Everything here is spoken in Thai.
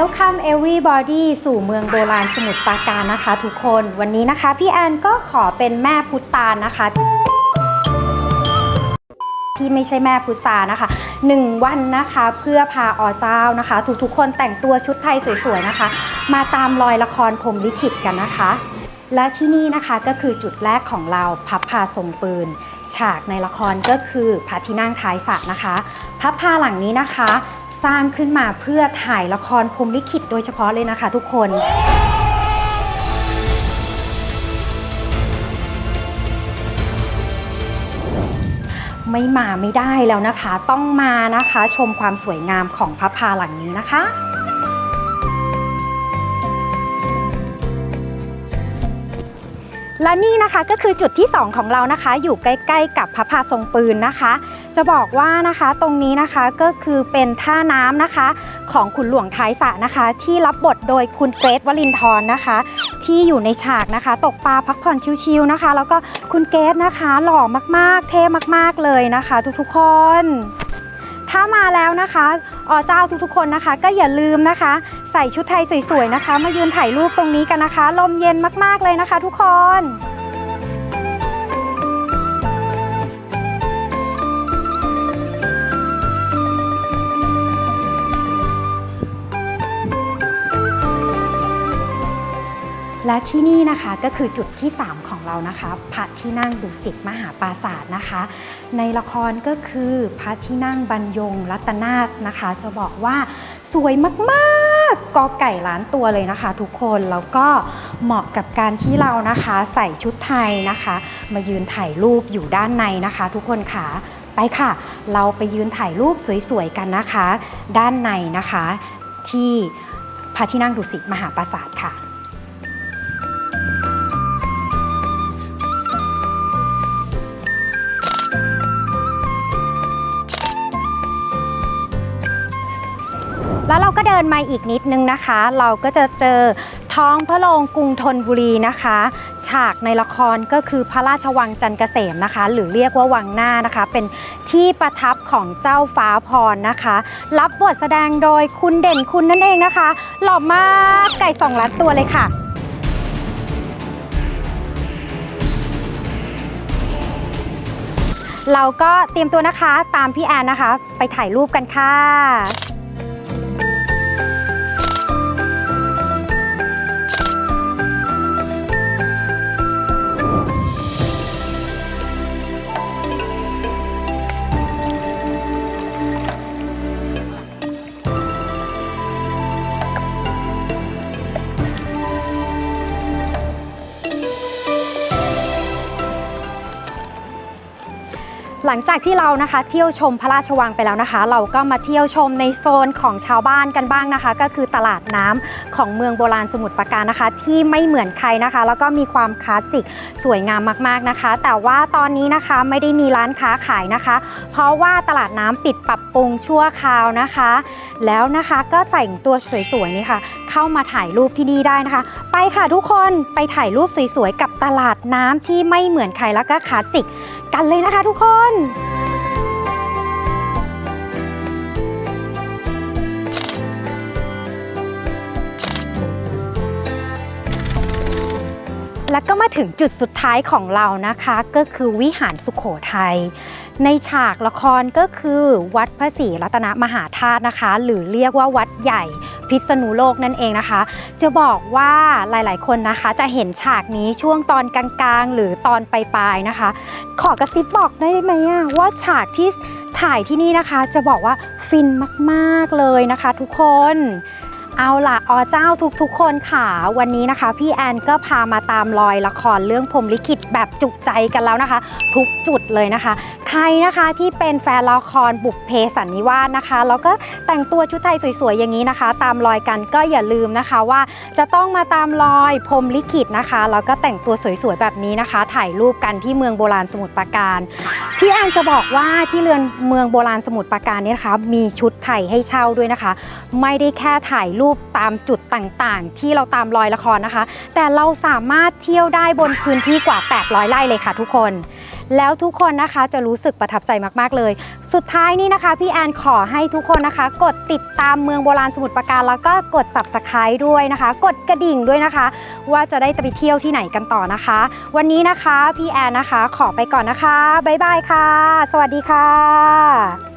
Welcome everybody สู่เมืองโบราณสมุทรปราการนะคะ ทุกคนวันนี้นะคะ พี่แอนก็ขอเป็นแม่พุทธานะคะ ที่ไม่ใช่แม่พุทธานะคะ 1 วันนะคะเพื่อพาอเจ้านะคะ ทุกๆคนแต่งตัวชุดไทยสวยๆนะคะ มาตามรอยละครพรมลิขิตกันนะคะ และที่นี่นะคะก็คือจุดแรกของเราพับพาทรงปืน ฉากในละครก็คือพระที่นั่งท้ายสระนะคะ พับพาหลังนี้นะคะ สร้างขึ้นมาเพื่อถ่ายละครพรหมลิขิตโดยเฉพาะเลยนะคะทุกคนไม่มาไม่ได้แล้วนะคะ ต้องมานะคะชมความสวยงามของพระพาหลังนี้นะคะ และนี่นะคะก็คือจุดที่ 2 ของเรานะคะ อยู่ใกล้ๆ กับพระพาทรงปืนนะคะ จะบอกว่านะคะตรงนี้นะคะก็คือเป็นท่าน้ำนะคะ ของขุนหลวงท้ายสระนะคะ ที่รับบทโดยคุณเกรทวลินทร์นะคะ ที่อยู่ในฉากนะคะ ตกปลาพักผ่อนชิวๆนะคะ แล้วก็คุณเกรทนะคะหล่อมากๆ เท่มากๆเลยนะคะ ทุกๆคนถ้ามาแล้วนะคะอเจ้าทุกๆคนนะคะ ก็อย่าลืมนะคะ ใส่ชุดไทยสวยๆนะคะ มายืนถ่ายรูปตรงนี้กันนะคะ ลมเย็นมากๆเลยนะคะ ทุกคนและที่นี่นะคะก็คือจุดที่ 3 ของเรานะคะพระที่นั่งดุสิตมหาปราศาสตร์นะคะ ในละครก็คือพระที่นั่งบรรยงรัตนาสนะคะ จะบอกว่าสวยมากๆ กอไก่ล้านตัวเลยนะคะ ทุกคนแล้วก็เหมาะกับการที่เรานะคะใส่ชุดไทยนะคะ มายืนถ่ายรูปอยู่ด้านในนะคะ ทุกคนค่ะไปค่ะ เราไปยืนถ่ายรูปสวยๆกันนะคะ ด้านในนะคะที่พระที่นั่งดุสิตมหาปราสาทค่ะ แล้วเราก็เดินมาอีกนิดนึงนะคะ เราก็จะเจอท้องพระโรงกรุงธนบุรีนะคะ ฉากในละครก็คือพระราชวังจันเกษมนะคะ หรือเรียกว่าวังหน้านะคะ เป็นที่ประทับของเจ้าฟ้าพรนะคะ รับบทแสดงโดยคุณเด่นคุณนั่นเองนะคะ หล่อมากไก่สองล้านตัวเลยค่ะเราก็เตรียมตัวนะคะตามพี่แอนนะคะ ไปถ่ายรูปกันค่ะ หลังจากที่เรานะคะเที่ยวชมพระราชวังไปแล้วนะคะ เราก็มาเที่ยวชมในโซนของชาวบ้านกันบ้างนะคะ ก็คือตลาดน้ำของเมืองโบราณสมุทรปราการนะคะ ที่ไม่เหมือนใครนะคะ แล้วก็มีความคลาสสิกสวยงามมากๆนะคะ แต่ว่าตอนนี้นะคะไม่ได้มีร้านค้าขายนะคะ เพราะว่าตลาดน้ำปิดปรับปรุงชั่วคราวนะคะ แล้วนะคะก็แต่ตัวสวยๆนี่ค่ะเข้ามาถ่ายรูปที่นี่ได้นะคะ ไปค่ะทุกคนไปถ่ายรูปสวยๆกับตลาดน้ำที่ไม่เหมือนใครแล้วก็คลาสสิก กันเลยนะคะทุกคนแล้วก็มาถึงจุดสุดท้ายของเรานะคะก็คือวิหารสุขโขทัยในฉากละครก็คือวัดพระศรีรัตนมหาธาตุนะคะ หรือเรียกว่าวัดใหญ่ พิษณุโลกนั่นเองนะคะ จะบอกว่าหลายๆ คนนะคะ จะเห็นฉากนี้ช่วงตอนกลางๆ หรือตอนปลายๆนะคะ ขอกระซิบบอกได้ไหมว่าฉากที่ถ่ายที่นี่นะคะ จะบอกว่าฟินมากๆเลยนะคะ ทุกคน เอาล่ะอเจ้าทุกๆคนค่ะ วันนี้นะคะ พี่แอนก็พามาตามรอยละครเรื่องพรมลิขิตแบบจุใจกันแล้วนะคะ ทุกจุดเลยนะคะ ใครนะคะที่เป็นแฟนละครบุพเพสันนิวาสนะคะ แล้วก็แต่งตัวชุดไทยสวยๆอย่างนี้นะคะ ตามรอยกันก็อย่าลืมนะคะว่า จะต้องมาตามรอยพรมลิขิตนะคะแล้วก็แต่งตัวสวยๆแบบนี้นะคะ ถ่ายรูปกันที่เมืองโบราณสมุทรปราการพี่แอนจะบอกว่าที่เรือนเมืองโบราณสมุทรปราการเนี่ยนะคะ มีชุดไทยให้เช่าด้วยนะคะ ไม่ได้แค่ถ่ายรูปรูปตามจุดต่างๆ ที่เราตามรอยละครนะคะ แต่เราสามารถเที่ยวได้บนพื้นที่กว่า 800 ไร่เลยค่ะทุกคน แล้วทุกคนนะคะจะรู้สึกประทับใจมากๆเลย สุดท้ายนี้นะคะพี่แอนขอให้ทุกคนนะคะ กดติดตามเมืองโบราณสมุทรปราการแล้วก็กด subscribe ด้วยนะคะ กดกระดิ่งด้วยนะคะ ว่าจะได้ไปเที่ยวที่ไหนกันต่อนะคะ วันนี้นะคะพี่แอนนะคะขอไปก่อนนะคะบ๊ายบายค่ะ สวัสดีค่ะ